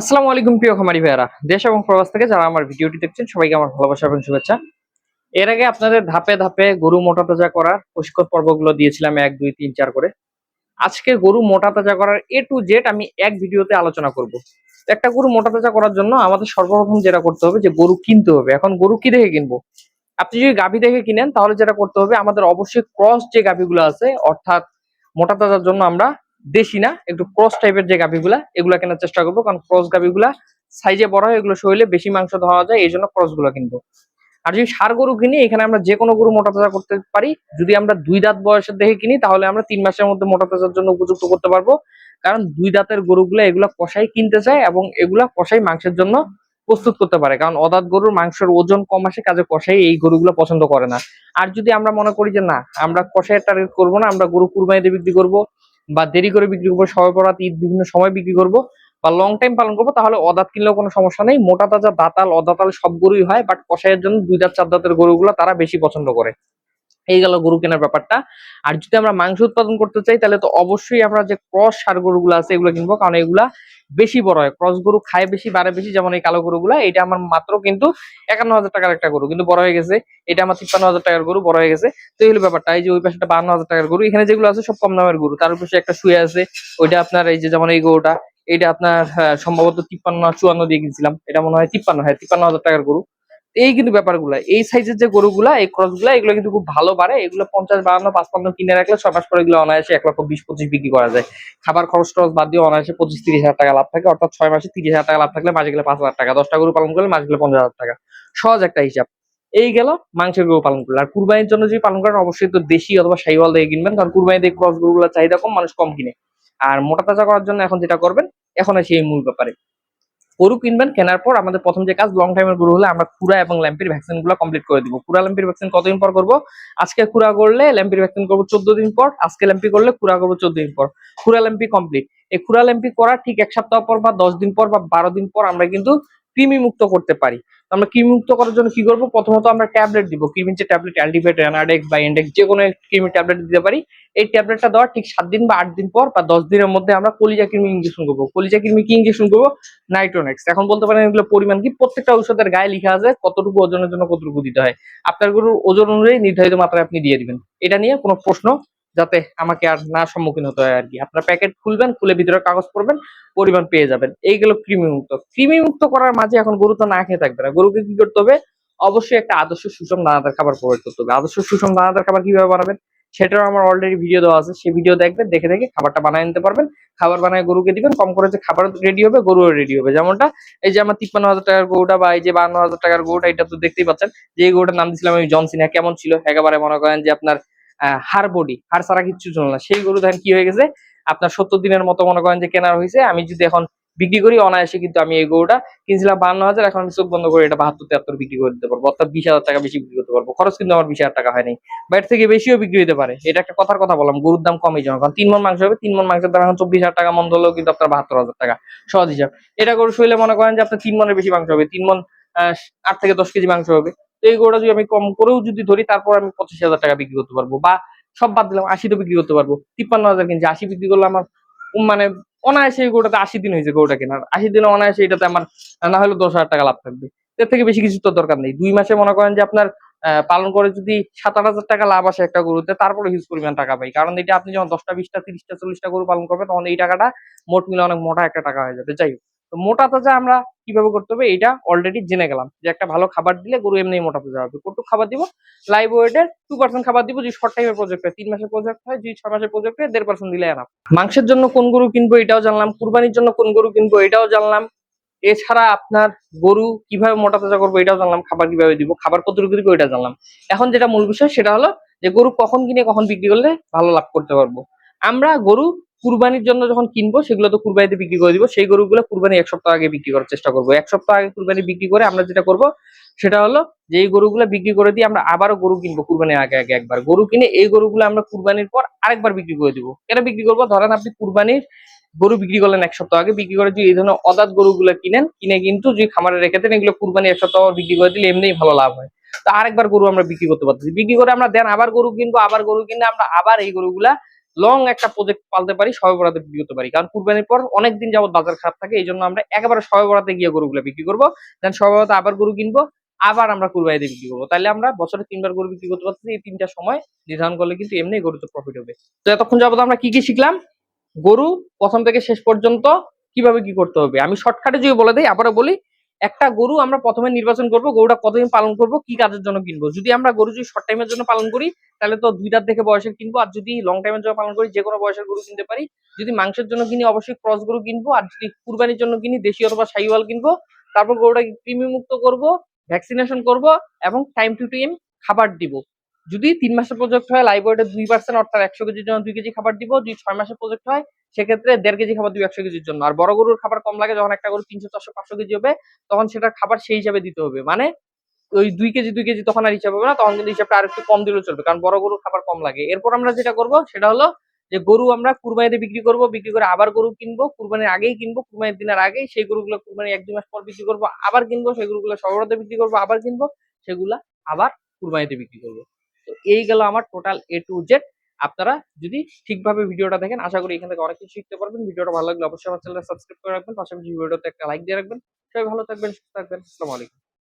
আসসালামু আলাইকুম প্রিয় খামারি ভাইয়ারা। দেশ এবং প্রবাস থেকে যারা আমার ভিডিওটি দেখছেন, সবাইকে আমার ভালোবাসা এবং শুভেচ্ছা। এর আগে আপনাদের ধাপে ধাপে গরু মোটা তাজা করার প্রশিক্ষণ পর্বগুলো দিয়েছিলাম এক, দুই, তিন, চার করে। আজকে গরু মোটা তাজা করার এ টু জেড আমি এক ভিডিওতে আলোচনা করব। একটা গরু মোটা তাজা করার জন্য আমাদের সর্বপ্রথম যেটা করতে হবে যে গরু কিনতে হবে। এখন গরু কি দেখে কিনবো? আপনি যদি গাভী দেখে কিনেন, তাহলে যেটা করতে হবে, আমাদের অবশ্যই ক্রস যে গাভীগুলো আছে, অর্থাৎ মোটা তাজার জন্য আমরা দেশি না, একটু ক্রস টাইপের যে গাভীগুলা, এগুলা কেনার চেষ্টা করব। কারণ ক্রস গাভীগুলা সাইজে বড় হয়, এগুলো শরীরে বেশি মাংস ধরা যায় এই জন্য ক্রসগুলো কিনবো। আর যদি সার গরু কিনি, এখানে আমরা যে কোনো গরু মোটা তাজা করতে পারি। যদি আমরা দুই দাঁত বয়সের দেখে কিনি, তাহলে আমরা তিন মাসের মধ্যে মোটা তাজার জন্য উপযুক্ত করতে পারব। কারণ দুই দাঁতের গরুগুলা এগুলা কষাই কিনতে চায় এবং এগুলা কষাই মাংসের জন্য প্রস্তুত করতে পারে। কারণ অদাত গরুর মাংসের ওজন কম আসে, কাজে কষাই এই গরুগুলো পছন্দ করে না। আর যদি আমরা মনে করি যে না, আমরা কষাইয়ের টার্গেট করব না, আমরা গরু কুরবানিতে বিক্রি করব বা দেরি করে বিক্রি করব সবাই পরাত ঈদ বিভিন্ন সময় বিক্রি করব বা লং টাইম পালন করব, তাহলে অদাত কিনলেও কোনো সমস্যা নেই। মোটা তাজা দাতাল, অদাতাল সব গরুই হয় বাট কষাইয়ের জন্য দুই দাঁত, চার দাঁতের গরুগুলো তারা বেশি পছন্দ করে। এই গেল গরু কেনার ব্যাপারটা। আর যদি আমরা মাংস উৎপাদন করতে চাই, তাহলে তো অবশ্যই আমরা যে ক্রস সার গরুগুলো আছে, এগুলো কিনবো। কারণ এগুলা বেশি বড় হয়। ক্রস গরু খায় বেশি, বাড়ে বেশি, যেমন এই কালো গরুগুলা, এটা আমার মাত্র কিন্তু একান্ন হাজার টাকার একটা গরু। কিন্তু বড় হয়ে গেছে। এটা আমার তিপ্পান্ন হাজার টাকার গরু, বড় হয়ে গেছে। তো এই হলো ব্যাপারটা। এই যে ওই পাশে বান্ন হাজার টাকার গরু, এখানে যেগুলো আছে সব কম দামের গরু। তার উপরে একটা শুয়ে আছে। ওইটা আপনার এই যে যেমন এই গরুটা এটা আপনার সম্ভবত তিপ্পান্ন, চুয়ান্ন দিয়ে কিনছিলাম। এটা মনে হয় তিপ্পান্ন হ্যাঁ তিপ্পান্ন হাজার টাকার গরু। এই কিন্তু ব্যাপারগুলা, এই সাইজের যে গরুগুলা, এই ক্রসগুলা এগুলো কিন্তু খুব ভালো বাড়ে। এগুলো পঞ্চাশ বাহান্ন, পাঁচপান্ন কিনে রাখলে ছয় মাস পরে এগুলো অনায়াসে এক লক্ষ বিশ, পঁচিশ বিক্রি করা যায়। খাবার খরচ টরচ বাদ দিয়ে অনায়াসে পঁচিশ, তিরিশ হাজার টাকা লাভ থাকে, অর্থাৎ ছয় মাসে তিরিশ হাজার টাকা লাভ থাকলে মাসে গেলে পাঁচ হাজার টাকা, দশটা গরু পালন করলে মাসে গেলে পঞ্চাশ হাজার টাকা। সহজ একটা হিসাব। এই গেল মাংসের গরু পালন করলে। আর কুরবানির জন্য যদি পালন করেন, অবশ্যই তো দেশি অথবা সাইওয়াল দিয়ে কিনবেন, কারণ কুরবানিতে ক্রস গরুগুলোর চাহিদা কম, মানুষ কম কিনে। আর মোটা তাজা করার জন্য এখন যেটা করবেন, এখন আসি এই মূল ব্যাপারে। গরু কিনবেন, কেনার পর আমাদের প্রথম যে কাজ লং টাইমের গরু হলে আমরা কুড়া এবং ল্যাম্পির ভ্যাকসিনগুলো কমপ্লিট করে দিব। কুড়া ল্যাম্পির ভ্যাকসিন কতদিন পর করব? আজকে কুড়া করলে ল্যাম্পির ভ্যাকসিন করব চোদ্দ দিন পর, আজকে ল্যাম্পি করলে কুড়া করব চোদ্দ দিন পর। কুড়া ল্যাম্পি কমপ্লিট এই কুড়া ল্যাম্পি করা ঠিক এক সপ্তাহ পর বা দশ দিন পর বা বারো দিন পর আমরা কিন্তু কৃমি মুক্ত করতে পারি। আমরা কৃমি মুক্ত করার জন্য কি করব? প্রথমত আমরা ট্যাবলেট দিব। কৃমির যে ট্যাবলেট অ্যান্টিফেট অ্যানাডেক্স বা ইন্ডেক্স যে কোনো কৃমির ট্যাবলেট দিতে পারি, এই ট্যাবলেটটা দেওয়ার ঠিক সাত দিন বা আট দিন পর বা দশ দিনের মধ্যে আমরা কলিজা কৃমি ইঞ্জেকশন করব। কলিজা কৃমি কি ইঞ্জেকশন করব? নাইট্রোনেক্স এখন বলতে পারেন এগুলো পরিমাণ কি? প্রত্যেকটা ঔষধের গায়ে লিখা আছে কতটুকু ওজনের জন্য কতটুকু দিতে হয়। আপনার গরুর ওজন অনুযায়ী নির্ধারিত মাত্রায় আপনি দিয়ে দিবেন। এটা নিয়ে কোনো প্রশ্ন যাতে আমাকে আর না সম্মুখীন হতে হয় আর কি আপনার প্যাকেট খুলবেন, খুলে ভিতরে কাগজ পড়বেন, পরিমাণ পেয়ে যাবেন। এইগুলো কৃমি মুক্ত কৃমি মুক্ত করার মাঝে এখন গরু তো না খেয়ে থাকবে না। গরুকে কি করতে হবে? অবশ্যই একটা আদর্শ সুষম দানাদার খাবার প্রোভাইড করতে হবে। আদর্শ সুষম দানাদার খাবার কীভাবে বানাবেন? সেটাও আমার অলরেডি ভিডিও দেওয়া আছে। সেই ভিডিও দেখবেন, দেখে দেখে খাবারটা বানিয়ে নিতে পারবেন। খাবার বানায় গরুকে দিবেন। কম করে যে খাবার রেডি হবে, গরুও রেডি হবে। যেমনটা এই যে আমার তিপ্পান্ন হাজার টাকার গরুটা বা এই যে বান্ন হাজার টাকার গরুটা, এটা তো দেখতেই পাচ্ছেন। যে গরুটার নাম দিয়েছিলাম আমি জনসিনা। কেমন ছিল? একেবারে মনে করেন যে আপনার হাড় বডি হাড় ছাড়া কিচ্ছু ছিল না। সেই গরু দেখেন কি হয়ে গেছে? আপনার সত্তর দিনের মতো মনে করেন যে কেনার হয়েছে। আমি যদি এখন বিক্রি করি, অনায়াসে কিন্তু আমি এই গরুটা কিনছিলাম বান্ন হাজার, এখন আমি চোখ বন্ধ করে এটা বাহাত্তর, তিয়াত্তর বিক্রি করে দিতে পারব। অর্থাৎ বিশ হাজার টাকা বেশি বিক্রি করতে পারব। খরচ কিন্তু আমার বিশ হাজার টাকা হয়নি বাইরে থেকে বেশিও বিক্রি হতে পারে। এটা একটা কথার কথা বললাম, গরুর দাম কমই জন্য কারণ তিন মন মাংস হবে, তিন মন মাংসের দাম এখন চব্বিশ হাজার টাকা মন ধরলেও কিন্তু আপনার বাহাত্তর হাজার টাকা। সহজ হিসাব। এটা গরু শুইলে মনে করেন যে আপনার তিন মনের বেশি মাংস হবে। তিন মন আট থেকে দশ কেজি মাংস হবে। তো যদি আমি কম করেও যদি ধরি, তারপর আমি পঁচিশ হাজার টাকা বিক্রি করতে পারব বা সব বাদ দিলাম আশি তো বিক্রি করতে পারব। তিপ্পান্ন হাজার কিনছি, আশি বিক্রি করলে আমার মানে অনায়াসে এই গরুটাতে আশি দিন হয়েছে গরুটা কেনার। আশি দিনে অনায়াসে এটাতে আমার, না হলে দশ হাজার টাকা লাভ থাকবে। এর থেকে বেশি কিছু তো দরকার নেই। দুই মাসে মনে করেন যে আপনার পালন করে যদি সাত আট হাজার টাকা লাভ আসে একটা গরুতে, তারপরে হিউজ পরিমাণ টাকা পাই। কারণ এটা আপনি যখন দশটা, বিশটা, তিরিশটা, চল্লিশটা গরু পালন করবেন, তখন এই টাকাটা মোট মিলে অনেক মোটা একটা টাকা হয়ে যাবে। যাই হোক। তো মোটা তাজা আমরা কীভাবে করতে হবে এটা অলরেডি জেনে গেলাম যে একটা ভালো খাবার দিলে গরু এমনি মোটা তাজা হবে। কটুক খাবার দিব লাইভ ওয়েটের টু পার্সেন্ট খাবার দিব, যদি শর্ট টাইমের প্রজেক্ট হয়, তিন মাসের প্রজেক্ট হয়, যদি ছয় মাসের প্রজেক্ট হয়, দেড় পার্সেন্ট দিলে এনাফ মাংসের জন্য কোন গরু কিনবো এটাও জানলাম, কুরবানির জন্য কোন গরু কিনবো এটাও জানলাম। এছাড়া আপনার গরু কীভাবে মোটা তাজা করব এটাও জানলাম, খাবার কীভাবে দিব, খাবার কতটুকু দিব এটা জানলাম। এখন যেটা মূল বিষয় সেটা হলো যে গরু কখন কিনে, কখন বিক্রি করলে ভালো লাভ করতে পারব। আমরা গরু কুরবানির জন্য যখন কিনবো, সেগুলো তো কুরবানিতে বিক্রি করে দিব। সেই গরুগুলো কুরবানি এক সপ্তাহ আগে বিক্রি করার চেষ্টা করব। এক সপ্তাহ আগে কুরবানি বিক্রি করে আমরা যেটা করব, সেটা হলো যে এই গরুগুলো বিক্রি করে দিয়ে আমরা আবারও গরু কিনবো কুরবানির আগে আগে একবার। গরু কিনে এই গরুগুলো আমরা কুরবানির পর আরেকবার বিক্রি করে দিব। কেন বিক্রি করব? ধরেন আপনি কুরবানির গরু বিক্রি করলেন এক সপ্তাহ আগে, বিক্রি করে যদি এই ধরনের অদাত গরুগুলো কিনেন, কিনে কিন্তু যদি খামারে রেখে দেন, এগুলো কুরবানি এক সপ্তাহ বিক্রি করে দিলে এমনিই ভালো লাভ হয়। তো আরেকবার গরু আমরা বিক্রি করতে পারতেছি। বিক্রি করে আমরা দেন, আবার গরু কিনবো, আবার গরু কিনে আমরা আবার এই গরুগুলা লং একটা প্রজেক্ট পালতে পারি সবে বরাতে বিক্রি করতে পারি। কারণ কুরবানির পর অনেক দিন যাবত বাজার খারাপ থাকে এই জন্য আমরা একেবারে সবে বরাতে গিয়ে গরুগুলো বিক্রি করব। দেন সবে বরাতে আবার গরু কিনবো, আবার আমরা কুরবানিতে বিক্রি করব। তাহলে আমরা বছরে তিনবার গরু বিক্রি করতে পারছি এই তিনটা সময় নির্ধারণ করলে কিন্তু এমনি গরুতে প্রফিট হবে। তো এতক্ষণ যাবত আমরা কি কি শিখলাম? গরু প্রথম থেকে শেষ পর্যন্ত কীভাবে কি করতে হবে? আমি শর্টকাটে যদি বলে দিই, আবারও বলি একটা গরু আমরা প্রথমে নির্বাচন করব, গরুটা কতদিন পালন করব, কি কাজের জন্য কিনবো? যদি আমরা গরু যদি শর্ট টাইমের জন্য পালন করি, তাহলে তো দুই দাঁত দেখে বয়সের কিনবো, আর যদি লং টাইমের জন্য পালন করি যে কোনো বয়সের গরু কিনতে পারি, যদি মাংসের জন্য কিনি, অবশ্যই ক্রস গরু কিনবো, আর যদি কুরবানির জন্য কিনি, দেশি অথবা সাইওয়াল কিনবো, তারপর গরুটাকে কৃমি মুক্ত করব ভ্যাকসিনেশন করব, এবং টাইম টু টাইম খাবার দিব। যদি তিন মাসের প্রজেক্ট হয় লাইভ দুই পার্সেন্ট অর্থাৎ একশো কেজির জন্য দুই কেজি খাবার দিব, যদি ছয় মাসের প্রজেক্ট হয় সেক্ষেত্রে দেড় কেজি খাবার দিব একশো কেজির জন্য। আর বড় গরুর খাবার কম লাগে, যখন একটা গরু তিনশো, চারশো, পাঁচশো কেজি হবে, তখন সেটা খাবার সেই হিসাবে দিতে হবে। মানে ওই দুই কেজি দুই কেজি তখন আর হিসাব হবে না, তখন কিন্তু হিসাবটা আর একটু কম দিলেও চলবে, কারণ বড় গরুর খাবার কম লাগে। এরপর আমরা যেটা করব, সেটা হলো যে গরু আমরা কুরবানিতে বিক্রি করব, বিক্রি করে আবার গরু কিনবো, কুরবানির আগেই কিনবো, কুরবানির দিনের আগেই সেই গরুগুলো কুরবানির এক, দুই মাস পর বিক্রি করব, আবার কিনবো, সেই গরুগুলো সবরাতে বিক্রি করব, আবার কিনবো, সেগুলা আবার কুরবানিতে বিক্রি করব। তো এই গেল আমার টোটাল এ টু জেড আপনারা যদি ঠিকভাবে ভিডিওটা দেখেন, আশা করি এখান থেকে অনেক কিছু শিখতে পারবেন। ভিডিওটা ভালো লাগলে অবশ্যই আমার চ্যানেলটা সাবস্ক্রাইব করে রাখবেন। পাশাপাশি ভিডিওটাতে একটা লাইক দিয়ে রাখবেন। সবাই ভালো থাকবেন, সুস্থ থাকবেন। আসসালামু আলাইকুম।